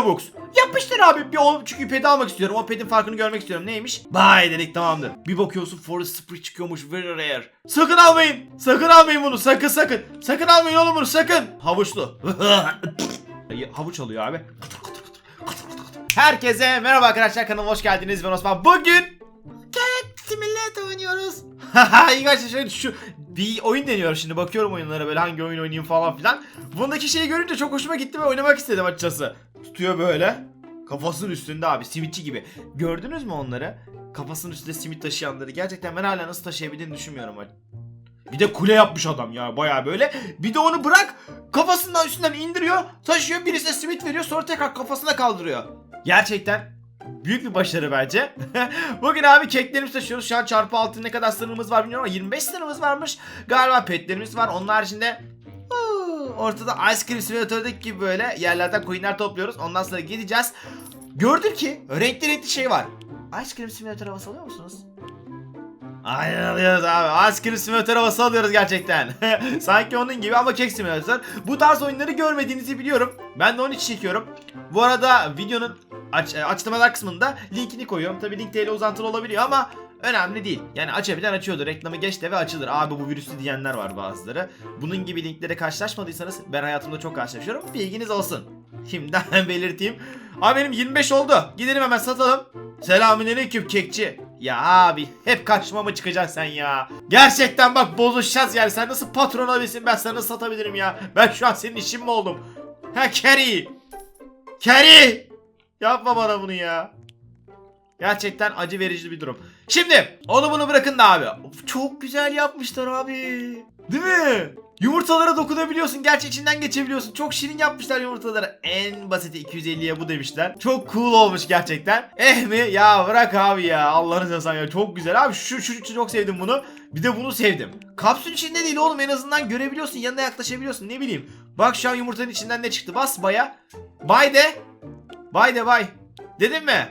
Robux. Yapıştır abi. Bir o çünkü pedi almak istiyorum. O pedin farkını görmek istiyorum. Neymiş? Bay dedik tamamdır. Bir bakıyorsun Forest Sprite çıkıyormuş. Very rare. Sakın almayın. Sakın almayın bunu. Sakın sakın. Sakın almayın oğlum bunu sakın. Havuçlu. Havuç alıyor abi. Herkese merhaba arkadaşlar kanalıma hoş geldiniz. Ben Osman. Bugün Cat Simulator oynuyoruz. Haha iyi gerçekten şu bir oyun deniyorum şimdi bakıyorum oyunlara böyle hangi oyun oynayayım falan filan. Bundaki şeyi görünce çok hoşuma gitti ve oynamak istedim açıkçası. Tutuyor böyle. Kafasının üstünde abi simitçi gibi. Gördünüz mü onları? Kafasının üstünde simit taşıyanları. Gerçekten ben hala nasıl taşıyabildiğini düşünmüyorum. Bir de kule yapmış adam ya baya böyle. Bir de onu bırak kafasından üstünden indiriyor. Taşıyor birisine simit veriyor sonra tekrar kafasına kaldırıyor. Gerçekten büyük bir başarı bence. Bugün abi keklerimizi taşıyoruz. Şu an çarpı altı ne kadar sınırımız var bilmiyorum ama 25 sınırımız varmış. Galiba petlerimiz var. Onun haricinde ortada Ice Cream Simulator'daki gibi böyle yerlerden coinler topluyoruz. Ondan sonra gideceğiz. Gördüm ki renkli renkli şey var. Ice Cream Simulator havası alıyor musunuz? Aynen alıyoruz abi. Ice Cream Simulator havası alıyoruz gerçekten. Sanki onun gibi ama kek simülatör. Bu tarz oyunları görmediğinizi biliyorum. Ben de onun için çekiyorum. Bu arada videonun aç, e, açıklamalar kısmında linkini koyuyorum. Tabi link ile uzantılı olabiliyor ama önemli değil. Yani açabilen açıyordur. Reklamı geç de ve açılır. Abi bu virüslü diyenler var bazıları. Bunun gibi linklere karşılaşmadıysanız ben hayatımda çok karşılaşıyorum. Bilginiz olsun. Şimdiden belirteyim. Abi benim 25 oldu. Gidelim hemen satalım. Selamünaleyküm kekçi. Ya abi hep karşıma mı çıkacaksın sen ya? Gerçekten bak bozuşacağız yani. Sen nasıl patron abisin ben sana nasıl satabilirim ya? Ben şu an senin işin mi oldum? Ha Kerry. Kerry. Yapma bana bunu ya. Gerçekten acı verici bir durum. Şimdi onu bunu bırakın da abi. Of, çok güzel yapmışlar abi. Değil mi? Yumurtalara dokunabiliyorsun. Gerçi içinden geçebiliyorsun. Çok şirin yapmışlar yumurtaları. En basiti 250'ye bu demişler. Çok cool olmuş gerçekten. Eh mi? Ya bırak abi ya. Allah'ını seversen ya. Çok güzel abi. Şu, şu, şu çok sevdim bunu. Bir de bunu sevdim. Kapsül içinde değil oğlum. En azından görebiliyorsun. Yanına yaklaşabiliyorsun. Ne bileyim. Bak şu an yumurtanın içinden ne çıktı. Bas baya. Bay de. Bay de bay. Dedim mi?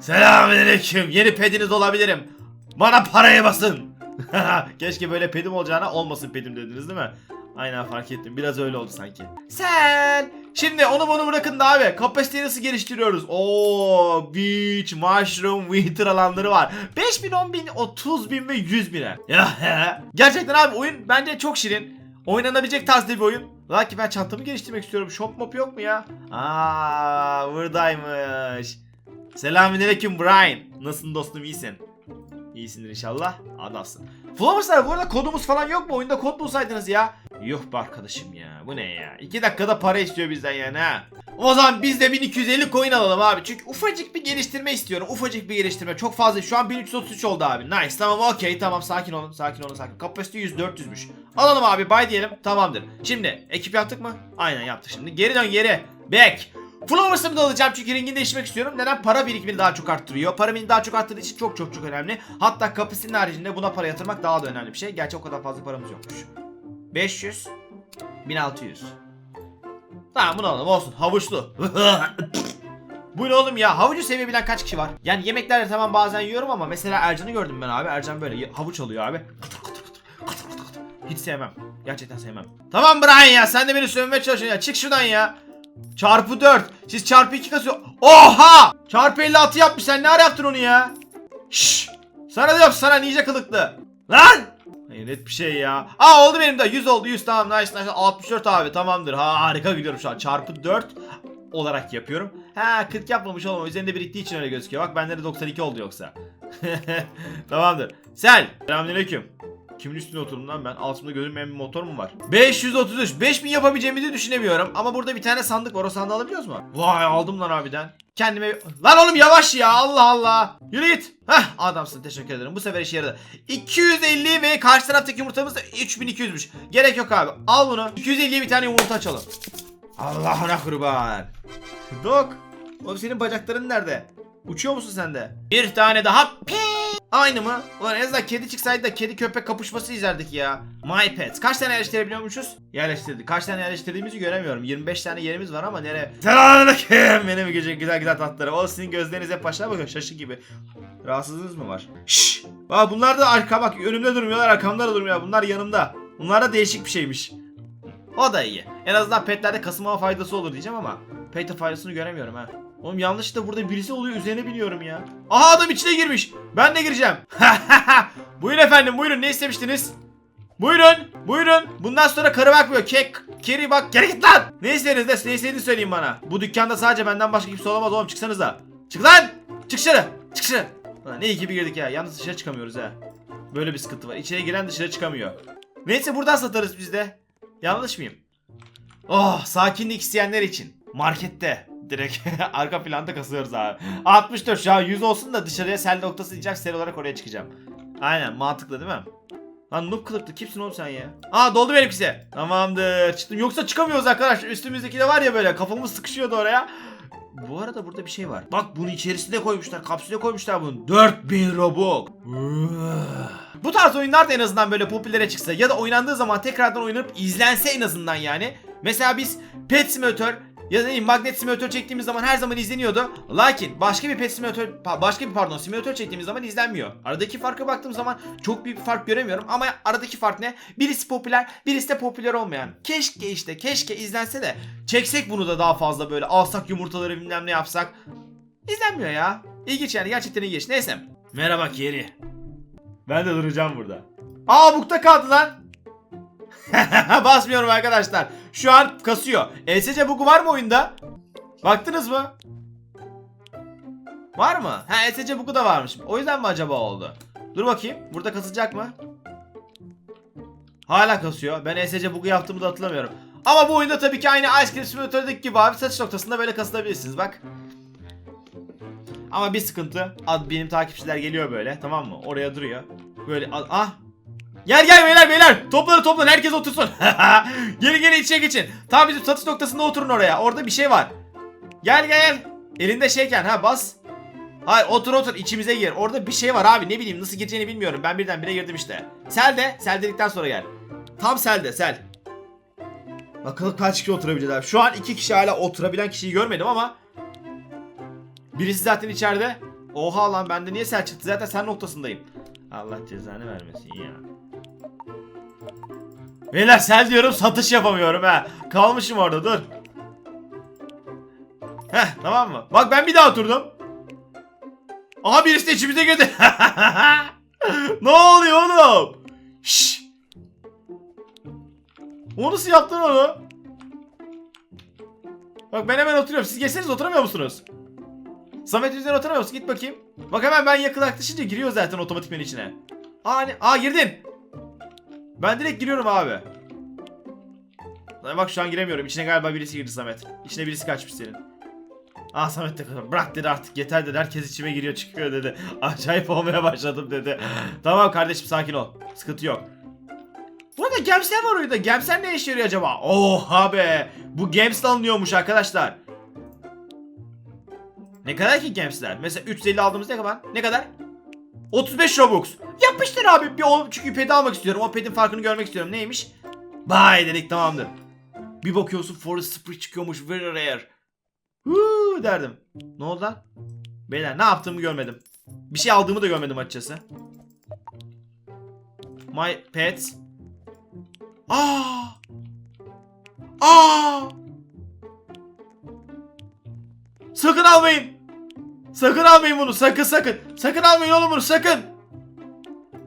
Selamünaleyküm. Yeni pediniz olabilirim. Bana paraya basın. Keşke böyle pedim olacağına olmasın pedim dediniz değil mi? Aynen fark ettim. Biraz öyle oldu sanki. Sen. Şimdi onu bunu bırakın da abi. Kapasiteyi nasıl geliştiriyoruz? Oo, beach, mushroom, winter alanları var. 5000, 10000, 30000 ve 100 bine. Ya, Gerçekten abi oyun bence çok şirin. Oynanabilecek tarzda bir oyun. Lakin ben çantamı geliştirmek istiyorum. Shop mop yok mu ya? Aa, buradaymış. Selamünaleyküm Brian. Nasılsın dostum iyisin? İyisindir inşallah. Adamsın. Flowers'lar bu arada kodumuz falan yok mu? Oyunda kod bulsaydınız ya. Yuh be arkadaşım ya. Bu ne ya? 2 dakikada para istiyor bizden yani ha. O zaman biz de 1250 coin alalım abi. Çünkü ufacık bir geliştirme istiyorum. Ufacık bir geliştirme. Çok fazla. Şu an 1333 oldu abi. Nice. Tamam okey. Tamam sakin olun. Sakin olun sakin. Kapasite 100 400'müş. Alalım abi. Buy diyelim. Tamamdır. Şimdi ekip yaptık mı? Aynen yaptık şimdi. Geri dön geri. Back. Flowers'ımı da alacağım çünkü rengini değiştirmek istiyorum. Neden? Para birikimini daha çok arttırıyor. Para birikimini daha çok arttırdığı için çok çok çok önemli. Hatta kapısının haricinde buna para yatırmak daha da önemli bir şey. Gerçi o kadar fazla paramız yokmuş. 500 1600 Tamam bunu alalım olsun havuçlu. Bu ne oğlum ya? Havucu sevebilen kaç kişi var? Yani yemeklerde tamam bazen yiyorum ama mesela Ercan'ı gördüm ben abi. Ercan böyle havuç alıyor abi. Kıtır kıtır, kıtır kıtır kıtır. Hiç sevmem. Gerçekten sevmem. Tamam Brian ya sen de beni sövmeye çalışıyorsun ya. Çık şuradan ya. Çarpı 4. Siz çarpı 2 kasıyor. Oha! Çarpı 56 yapmış. Sen ne ara yaptın onu ya? Şşş. Sana diyorum sana ninja kılıklı. Lan! Hayret bir şey ya. Aa oldu benim de. 100 oldu. 100 tamam. Nice nice. 64 abi tamamdır. Ha, harika gidiyorum şu an. Çarpı 4 olarak yapıyorum. Ha 40 yapmamış olmam. Üzerinde biriktiği için öyle gözüküyor. Bak bende de 92 oldu yoksa. Tamamdır. Sel. Selamünaleyküm. Kimin üstüne oturdum lan ben? Altımda görünmeyen bir motor mu var? 533. 5000 yapabileceğimizi düşünemiyorum. Ama burada bir tane sandık var. O sandığı alabiliyoruz mu? Vay aldım lan abiden. Kendime... Lan oğlum yavaş ya Allah Allah. Yürü git. Hah adamsın teşekkür ederim. Bu sefer işe yaradı. 250 ve karşı taraftaki yumurtamız da 3200'müş. Gerek yok abi. Al bunu. 250'ye bir tane yumurta açalım. Allah'ına kurban. Dok. Oğlum senin bacakların nerede? Uçuyor musun sen de? Bir tane daha. Pi. Aynı mı? Ulan en azından kedi çıksaydı da kedi köpek kapışması izlerdik ya. My Pets. Kaç tane yerleştirebiliyormuşuz? Yerleştirdik. Kaç tane yerleştirdiğimizi göremiyorum. 25 tane yerimiz var ama nereye? Selamünaleyküm. Benim güzel güzel güzel tatları. O sizin gözleriniz hep başına bakın şaşı gibi. Rahatsızlığınız mı var? Şşş. Bak bunlar da arka bak önümde durmuyorlar arkamda da durmuyor. Bunlar yanımda. Bunlar da değişik bir şeymiş. O da iyi. En azından petlerde kasılmama faydası olur diyeceğim ama Payton faydasını göremiyorum ha. Oğlum yanlışlıkla burada birisi oluyor üzerine biniyorum ya. Aha adam içine girmiş. Ben de gireceğim. buyurun efendim buyurun ne istemiştiniz? Buyurun buyurun. Bundan sonra karı bakmıyor. Kek, keri bak geri git lan. Ne istediniz de ne istediğini söyleyin bana. Bu dükkanda sadece benden başka kimse olamaz oğlum çıksanıza. Çık lan. Çık dışarı. Çık dışarı. Ulan ne iyi ki bir girdik ya. Yalnız dışarı çıkamıyoruz ha. Böyle bir sıkıntı var. İçeri giren dışarı çıkamıyor. Neyse buradan satarız biz de. Yanlış mıyım? Oh sakinlik isteyenler için. Markette. Direkt arka planda kasıyoruz abi. 64 şu an 100 olsun da dışarıya sel noktası diyeceğim. Sel olarak oraya çıkacağım. Aynen mantıklı değil mi? Lan noob kılıklı kimsin oğlum sen ya? Aa doldu benimkisi. Tamamdır çıktım. Yoksa çıkamıyoruz arkadaşlar. Üstümüzdeki de var ya böyle kafamız sıkışıyordu oraya. Bu arada burada bir şey var. Bak bunu içerisine koymuşlar. Kapsüle koymuşlar bunu. 4000 Robux. Bu tarz oyunlar da en azından böyle popülere çıksa ya da oynandığı zaman tekrardan oynanıp izlense en azından yani. Mesela biz Pet Simulator ya da ne bileyim Magnet Simulator çektiğimiz zaman her zaman izleniyordu. Lakin başka bir Pet Simulator pa- başka bir pardon simülatör çektiğimiz zaman izlenmiyor. Aradaki farka baktığım zaman çok büyük bir fark göremiyorum ama aradaki fark ne? Birisi popüler, birisi de popüler olmayan. Keşke işte keşke izlense de çeksek bunu da daha fazla böyle alsak yumurtaları bilmem ne yapsak. İzlenmiyor ya. İlginç yani gerçekten ilginç. Neyse. Merhaba Keri. Ben de duracağım burada. Aa bukta kaldı lan. Basmıyorum arkadaşlar. Şu an kasıyor. ESC bugu var mı oyunda? Baktınız mı? Var mı? Ha ESC bugu da varmış. O yüzden mi acaba oldu? Dur bakayım. Burada kasacak mı? Hala kasıyor. Ben ESC bugu yaptığımı da hatırlamıyorum. Ama bu oyunda tabii ki aynı Ice Cream Simulator'daki gibi abi satış noktasında böyle kasılabilirsiniz bak. Ama bir sıkıntı. Ad benim takipçiler geliyor böyle tamam mı? Oraya duruyor. Böyle ah. Gel gel beyler beyler. Toplanın toplanın herkes otursun. gelin gelin içe geçin. Tam bizim satış noktasında oturun oraya. Orada bir şey var. Gel gel. Elinde şeyken ha bas. Hayır otur otur içimize gir. Orada bir şey var abi ne bileyim nasıl gireceğini bilmiyorum. Ben birden bire girdim işte. Sel de sel dedikten sonra gel. Tam selde sel. Bakalım kaç kişi oturabileceğiz abi. Şu an iki kişi hala oturabilen kişiyi görmedim ama Birisi zaten içeride. Oha lan bende niye sel çıktı? Zaten sen noktasındayım. Allah cezanı vermesin ya. Beyler sel diyorum satış yapamıyorum ha. Kalmışım orada dur. Heh tamam mı? Bak ben bir daha oturdum. Aha birisi de içimize girdi. ne oluyor oğlum? Şşş. O nasıl yaptın onu? Bak ben hemen oturuyorum. Siz geçseniz oturamıyor musunuz? Samet üzerine oturamıyor musun? Git bakayım. Bak hemen ben yakın yaklaşınca giriyor zaten otomatikmen içine. Aa, ne? Aa girdin. Ben direkt giriyorum abi. Bak şu an giremiyorum. İçine galiba birisi girdi Samet. İçine birisi kaçmış senin. Ah Samet de bırak dedi artık yeter dedi. Herkes içime giriyor çıkıyor dedi. Acayip olmaya başladım dedi. tamam kardeşim sakin ol. Sıkıntı yok. Burada gemsler var orada. Gemsler ne işe yarıyor acaba? Oha be. Bu gems alınıyormuş arkadaşlar. Ne kadar ki gemsler? Mesela 350 aldığımız ne kadar? Ne kadar? 35 Robux. Yapıştır abi. Bir o çünkü pedi almak istiyorum. O pedin farkını görmek istiyorum. Neymiş? Bye dedik tamamdır. Bir bakıyorsun Forest Spree çıkıyormuş. Very rare. Huu derdim. Ne oldu lan? Beyler ne yaptığımı görmedim. Bir şey aldığımı da görmedim açıkçası. My pets. Aa! Aa! Sakın almayın. Sakın almayın bunu. Sakın sakın. Sakın almayın oğlum bunu sakın.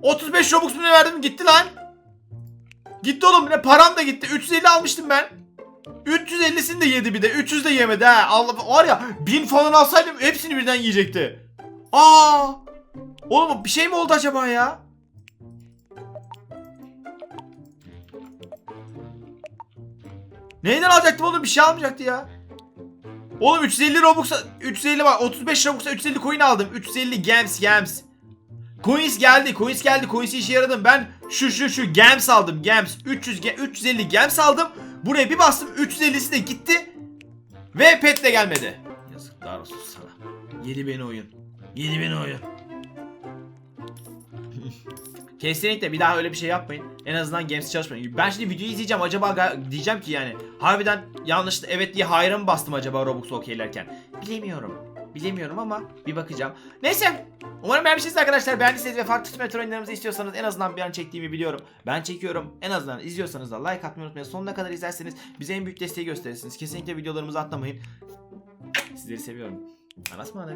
35 Robux mu ne verdim gitti lan. Gitti oğlum ne param da gitti. 350 almıştım ben. 350'sini de yedi bir de. 300 de yemedi ha. Allah var ya 1000 falan alsaydım hepsini birden yiyecekti. Aa! Oğlum bir şey mi oldu acaba ya? Neyden alacaktım oğlum? Bir şey almayacaktı ya. Oğlum 350 Robux 350 var 35 Robux'a 350 coin aldım. 350 gems gems. Coins geldi coins geldi coins işe yaradım. Ben şu şu şu gems aldım gems. 300 ge- 350 gems aldım. Buraya bir bastım 350'si de gitti. Ve pet de gelmedi. Yazıklar olsun sana. Yedi beni oyun. Yedi beni oyun Kesinlikle bir daha öyle bir şey yapmayın. En azından Games çalışmayın. Ben şimdi videoyu izleyeceğim acaba diyeceğim ki yani harbiden yanlışlıkla evet diye hayra mı bastım acaba Roblox okeylerken? Bilemiyorum. Bilemiyorum ama bir bakacağım. Neyse. Umarım beğenmişsiniz arkadaşlar. Beğendiyseniz ve farklı simülatör oyunlarımızı istiyorsanız en azından bir an çektiğimi biliyorum. Ben çekiyorum. En azından izliyorsanız da like atmayı unutmayın. Sonuna kadar izlerseniz bize en büyük desteği gösterirsiniz. Kesinlikle videolarımızı atlamayın. Sizleri seviyorum. Aras mı